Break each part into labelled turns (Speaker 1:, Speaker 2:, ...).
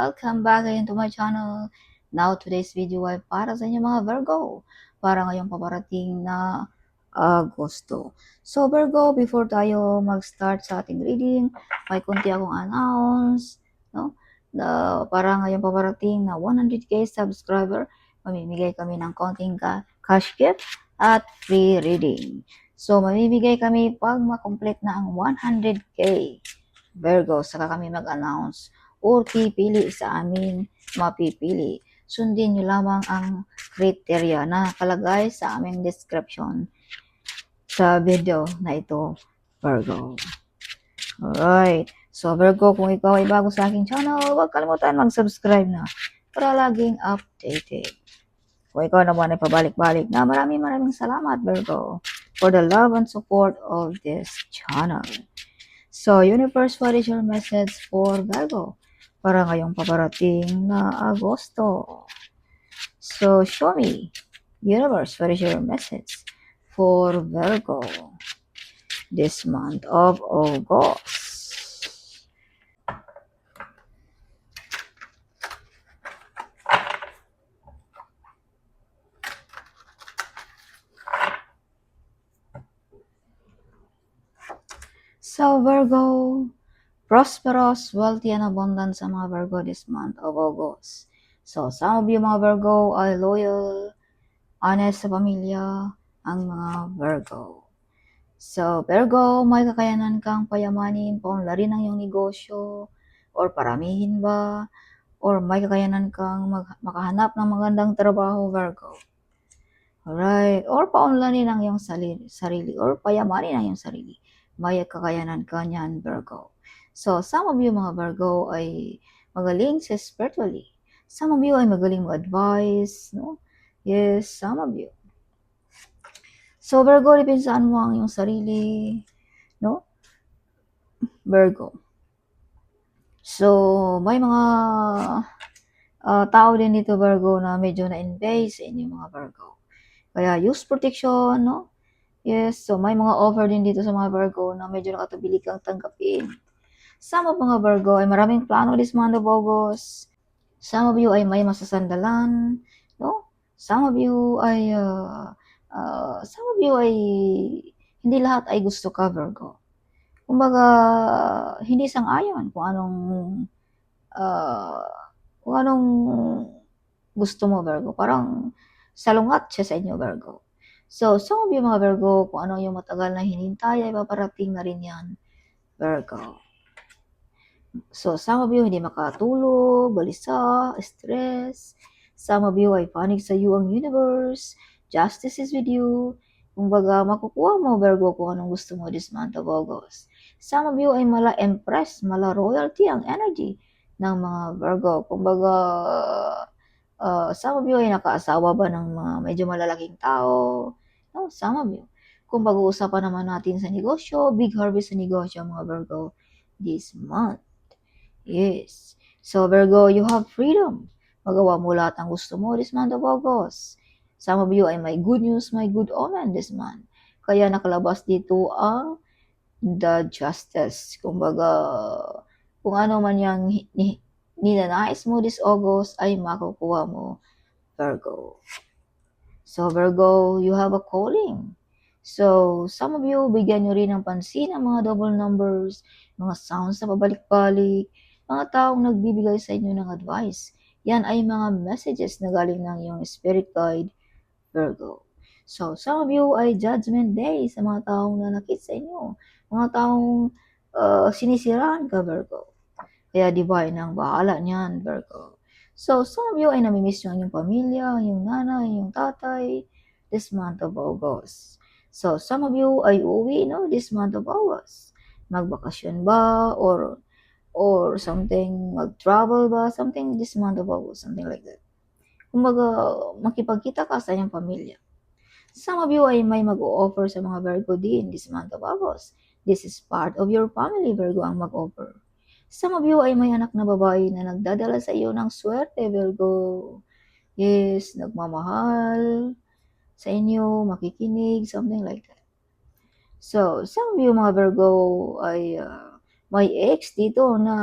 Speaker 1: welcome back again to my channel. Now, today's video ay para sa inyo mga Virgo. Para ngayong paparating na Agosto. So, Virgo, before tayo mag-start sa ating reading, may kunti akong announce, no? Na para ngayong paparating na 100k subscriber, mamimigay kami ng konting ka cash gift at free reading. So, mamimigay kami pag makomplete na ang 100k. Virgo, saka kami mag-announce or pipili sa amin mapipili. Sundin nyo lamang ang criteria na nakalagay sa aming description sa video na ito, Virgo. Alright. So, Virgo, kung ikaw ay bago sa aking channel, huwag kalimutan mag-subscribe na para laging updated. Kung ikaw naman ay pabalik-balik na maraming maraming salamat, Virgo, for the love and support of this channel. So, Universe, what is your message for Virgo? Para ngayong paparating na Agosto. So, show me. Universe, what is your message for Virgo this month of August? So, Virgo, prosperous, wealthy, and abundant sa mga Virgo this month of August. So, some of you mga Virgo ay loyal, honest sa pamilya, ang mga Virgo. So, Virgo, may kakayanan kang payamanin, paunlarin ang iyong negosyo, or paramihin ba, or may kakayanan kang mag- makahanap ng magandang trabaho, Virgo. Alright, or paunlarin ang iyong sarili, or payamanin ang iyong sarili. May kakayanan ka niyan, Virgo. So, some of you mga Virgo ay magaling sa spiritually. Some of you ay magaling mag-advise, no? Yes, some of you. So, Virgo, depinsaan mo ang iyong sarili, no? Virgo. So, may mga ah, tao din dito, Virgo, na medyo na-invade sa inyo, mga Virgo. Kaya, use protection, no? Yes, so may mga offer din dito sa mga Virgo na medyo nakatubili kang tanggapin. Some of mga Virgo ay maraming plano this month of August. Some of you ay may masasandalan, no? Some of you ay, uh, uh, some of you ay, hindi lahat ay gusto ka, Virgo. Kumbaga, hindi sang-ayon kung anong, uh, kung anong gusto mo, Virgo. Parang salungat siya sa inyo, Virgo. So, some of you mga Virgo, kung ano yung matagal na hinintay, ay paparating na rin yan, Virgo. So, some of you hindi makatulog, balisa, stress. Some of you ay panig sa iyo ang universe. Justice is with you. Kumbaga, makukuha mo, Virgo, kung anong gusto mo this month of August. Some of you ay mala empress, mala royalty ang energy ng mga Virgo. Kumbaga, uh, some of you ay nakaasawa ba ng mga medyo malalaking tao. No, some of you. Kung pag-uusapan naman natin sa negosyo, big harvest sa negosyo mga Virgo this month. Yes. So Virgo, you have freedom. Magawa mo lahat ang gusto mo this month of August. Some of you ay may good news, may good omen this month. Kaya nakalabas dito ang the justice. Kumbaga, kung ano man yung ninanais mo this August ay makukuha mo, Virgo. So, Virgo, you have a calling. So, some of you, bigyan nyo rin ng pansin ang mga double numbers, mga sounds na pabalik-balik, mga taong nagbibigay sa inyo ng advice. Yan ay mga messages na galing ng iyong spirit guide, Virgo. So, some of you ay judgment day sa mga taong nanakit sa inyo. Mga taong uh, sinisiraan ka, Virgo. Kaya divine ang bahala niyan, Virgo. So, some of you ay namimiss nyo ang iyong pamilya, ang iyong nanay, ang iyong tatay, this month of August. So, some of you ay uwi, no, this month of August. Magbakasyon ba, or, or something, mag-travel ba, something this month of August, something like that. Kumbaga, makipagkita ka sa iyong pamilya. Some of you ay may mag-o-offer sa mga Virgo din this month of August. This is part of your family, Virgo, ang mag-offer. Some of you ay may anak na babae na nagdadala sa iyo ng swerte, Virgo. Yes, nagmamahal sa inyo, makikinig, something like that. So, some of you mga Virgo ay uh, may ex dito na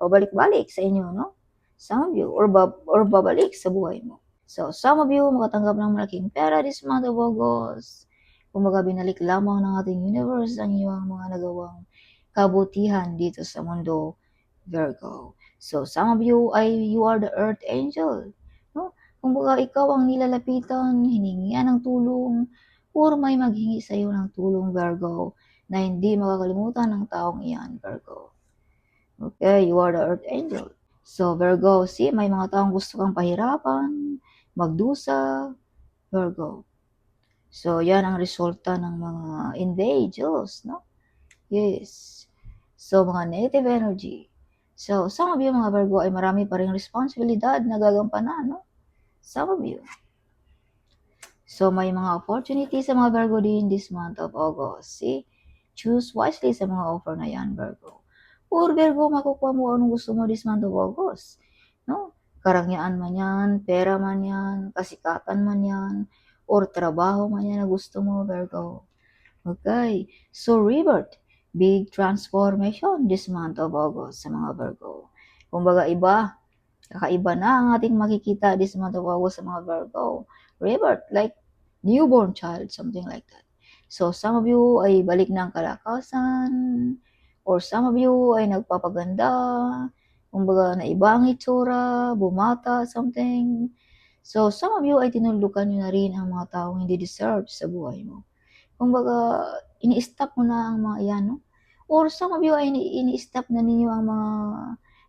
Speaker 1: pabalik-balik sa inyo, no? some of you, or, bab or babalik sa buhay mo. So, some of you, makatanggap ng malaking pera this month of August. Kumbaga, binalik lamang ng ating universe ang iyong mga nagawang kabutihan dito sa mundo, Virgo. So, some of you ay you are the earth angel. No? Kumbaga, ikaw ang nilalapitan, hiningian ng tulong, or may maghingi sa iyo ng tulong, Virgo, na hindi makakalimutan ng taong iyan, Virgo. Okay, you are the earth angel. So, Virgo, see, may mga taong gusto kang pahirapan, magdusa, Virgo. So, yan ang resulta ng mga invaders, no? Yes. So, mga negative energy. So, some of you, mga Virgo, ay marami pa rin responsibilidad na gagampanan, no? Some of you. So, may mga opportunities sa mga Virgo din this month of August. See? Choose wisely sa mga offer na yan, Virgo. Or Virgo, makukuha mo anong gusto mo this month of August. No? Karangyaan man yan, pera man yan, kasikatan man yan, or trabaho man yan na gusto mo, Virgo. Okay. So, rebirth. Big transformation this month of August sa mga Virgo. Kumbaga iba, kakaiba na ang ating makikita this month of August sa mga Virgo. Rebirth, like newborn child, something like that. So, some of you ay balik ng kalakasan, or some of you ay nagpapaganda, kumbaga na iba ang itsura, bumata, something. So, some of you ay tinulukan nyo na rin ang mga taong hindi deserve sa buhay mo. Kumbaga, ini-stop mo na ang mga iyan, no? Or some of you ay ini- ini-stop na ninyo ang mga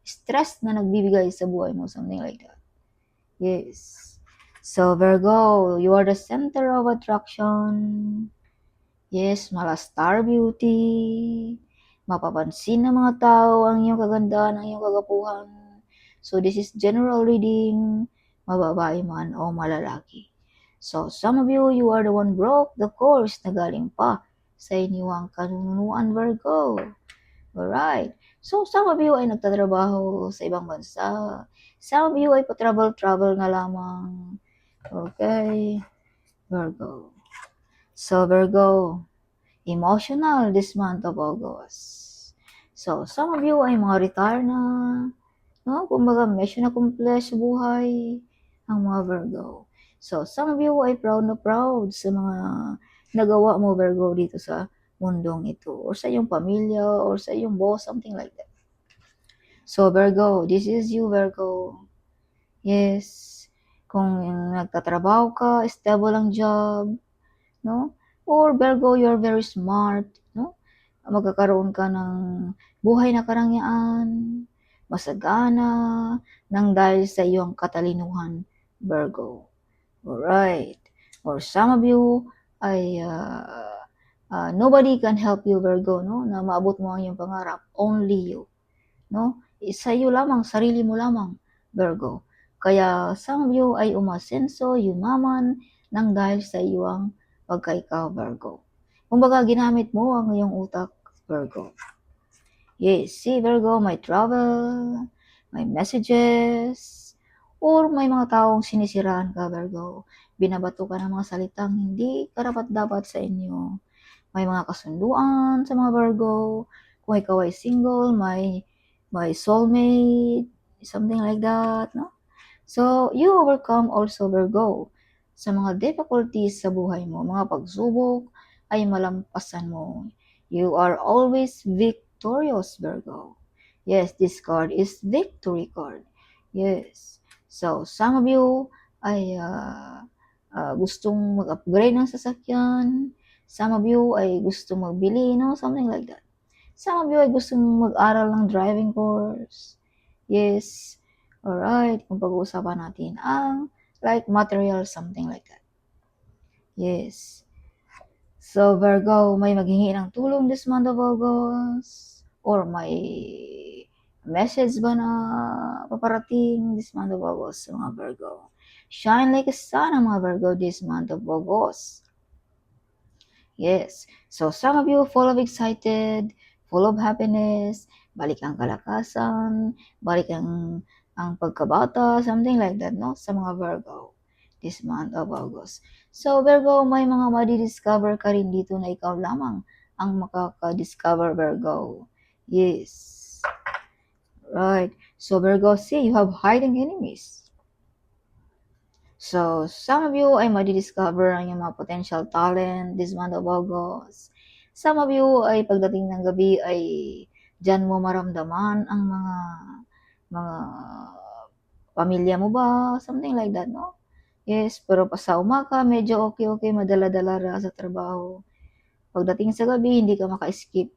Speaker 1: stress na nagbibigay sa buhay mo, something like that. Yes. So, Virgo, you are the center of attraction. Yes, mga star beauty. Mapapansin ng mga tao ang iyong kagandahan, ang iyong kagapuhan. So, this is general reading, mababae man o malalaki. So, some of you, you are the one broke the course na galing pa sa inyong kanunuan, Virgo. Alright. So, some of you ay nagtatrabaho sa ibang bansa. Some of you ay pa-travel-travel na lamang. Okay. Virgo. So, Virgo, emotional this month of August. So, some of you ay mga retire na, no? Kumbaga, mission accomplish sa buhay ang mga Virgo. So, some of you ay proud na proud sa mga nagawa mo, Virgo, dito sa mundong ito. Or sa iyong pamilya, or sa iyong boss, something like that. So, Virgo, this is you, Virgo. Yes. Kung nagtatrabaho ka, stable ang job, no? Or Virgo, you're very smart, no? Magkakaroon ka ng buhay na karangyaan, masagana, nang dahil sa iyong katalinuhan, Virgo. Alright. Or some of you ay uh, uh, nobody can help you, Virgo, no? Na maabot mo ang iyong pangarap. Only you. No? Sa iyo lamang, sarili mo lamang, Virgo. Kaya some of you ay umasenso, yumaman, nang dahil sa iyong pagkaikaw, Virgo. Kumbaga, ginamit mo ang iyong utak, Virgo. Yes, see, Virgo, may travel, may messages, or may mga taong sinisiraan ka, Virgo. Binabato ka ng mga salitang hindi karapat-dapat sa inyo. May mga kasunduan sa mga Virgo. Kung ikaw ay single, may, may soulmate, something like that, no? So, you overcome also, Virgo, sa mga difficulties sa buhay mo, mga pagsubok ay malampasan mo. You are always victorious, Virgo. Yes, this card is victory card. Yes. So, some of you ay uh, uh, gustong mag-upgrade ng sasakyan. Some of you ay gustong magbili, no? Something like that. Some of you ay gustong mag-aral ng driving course. Yes. Alright, kung pag-uusapan natin ang like material, something like that. Yes. So, Virgo, may maghingi ng tulong this month of August? Or may message ba na paparating this month of August mga Virgo? Shine like a sun ang mga Virgo this month of August. Yes. So, some of you full of excited, full of happiness, balik ang kalakasan, balik ang ang pagkabata, something like that, no? Sa mga Virgo this month of August. So, Virgo, may mga madi-discover ka rin dito na ikaw lamang ang makaka-discover, Virgo. Yes. Right. So Virgo, see, you have hiding enemies. So, some of you ay madidiscover ang iyong mga potential talent this month of August. Some of you ay pagdating ng gabi ay dyan mo maramdaman ang mga mga pamilya mo ba? Something like that, no? Yes, pero pa sa umaga, medyo okay-okay, madala-dala ra sa trabaho. Pagdating sa gabi, hindi ka maka-skip,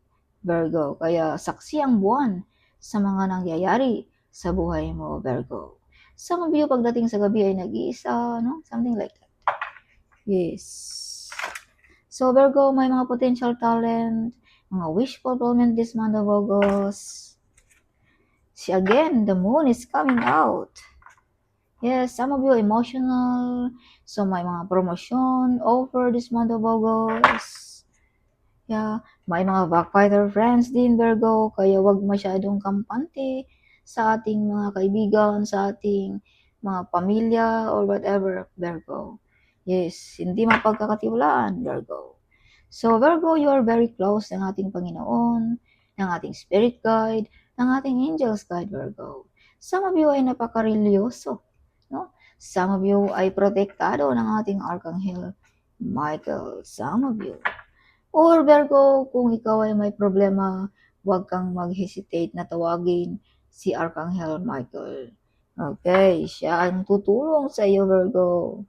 Speaker 1: Virgo. Kaya saksi ang buwan sa mga nangyayari sa buhay mo, Virgo. Of you, pagdating sa gabi ay nag-iisa, no? Something like that. Yes. So, Virgo, may mga potential talent, mga wish fulfillment this month of August. See, again, the moon is coming out. Yes, some of you emotional. So, may mga promotion offer this month of August. Yeah, may mga backfighter friends din, Virgo. Kaya wag masyadong kampante sa ating mga kaibigan, sa ating mga pamilya or whatever, Virgo. Yes, hindi mapagkakatiwalaan, Virgo. So, Virgo, you are very close ng ating Panginoon, ng ating spirit guide, ng ating angels guide, Virgo. Some of you ay napaka-religyoso, no? Some of you ay protektado ng ating Archangel Michael. Some of you. Or Virgo, kung ikaw ay may problema, huwag kang mag-hesitate na tawagin si Archangel Michael. Okay, siya ang tutulong sa iyo, Virgo.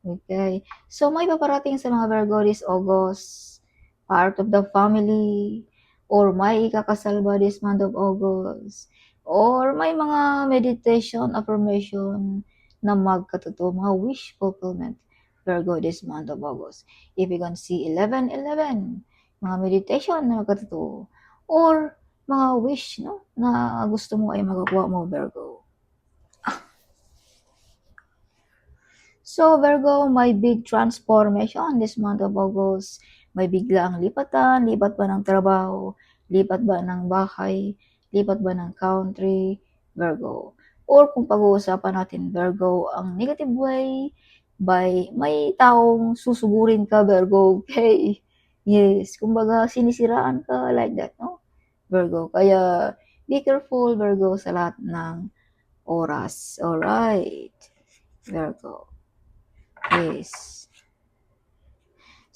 Speaker 1: Okay. So, may paparating sa mga Virgo this August, part of the family, or may ikakasal ba this month of August, or may mga meditation, affirmation na magkatotoo, mga wish fulfillment, Virgo this month of August. If you can see 11-11, mga meditation na magkatotoo, or mga wish no, na gusto mo ay magawa mo, Virgo. So, Virgo, may big transformation this month of August. May bigla ang lipatan, lipat ba ng trabaho, lipat ba ng bahay, lipat ba ng country, Virgo. Or kung pag-uusapan natin, Virgo, ang negative way, by may taong susugurin ka, Virgo, okay? Yes, kumbaga sinisiraan ka like that, no? Virgo. Kaya, be careful, Virgo, sa lahat ng oras. Alright, Virgo. Yes.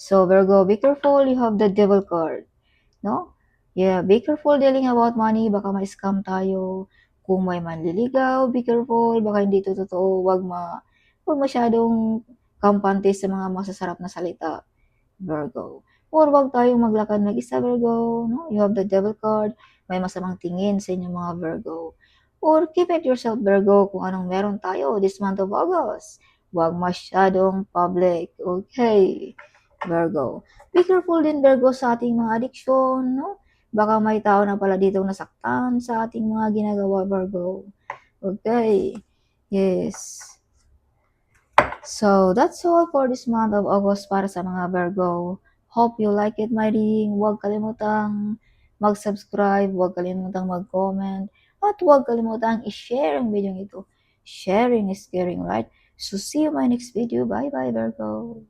Speaker 1: So, Virgo, be careful. You have the devil card. No? Yeah, be careful dealing about money. Baka ma-scam tayo. Kung may manliligaw, be careful. Baka hindi ito totoo. Wag, ma, wag masyadong kampante sa mga masasarap na salita. Virgo. Or wag tayong maglakad mag-isa, Virgo. No? You have the devil card. May masamang tingin sa inyong mga Virgo. Or keep it yourself, Virgo, kung anong meron tayo this month of August. Huwag masyadong public. Okay, Virgo. Be careful din, Virgo, sa ating mga addiction, no? Baka may tao na pala dito nasaktan sa ating mga ginagawa, Virgo. Okay. Yes. So, that's all for this month of August para sa mga Virgo. Hope you like it, my reading. Huwag kalimutang mag-subscribe, huwag kalimutang mag-comment, at huwag kalimutang i-share ang video ito. Sharing is caring, right? So, see you my next video. Bye-bye, Virgo.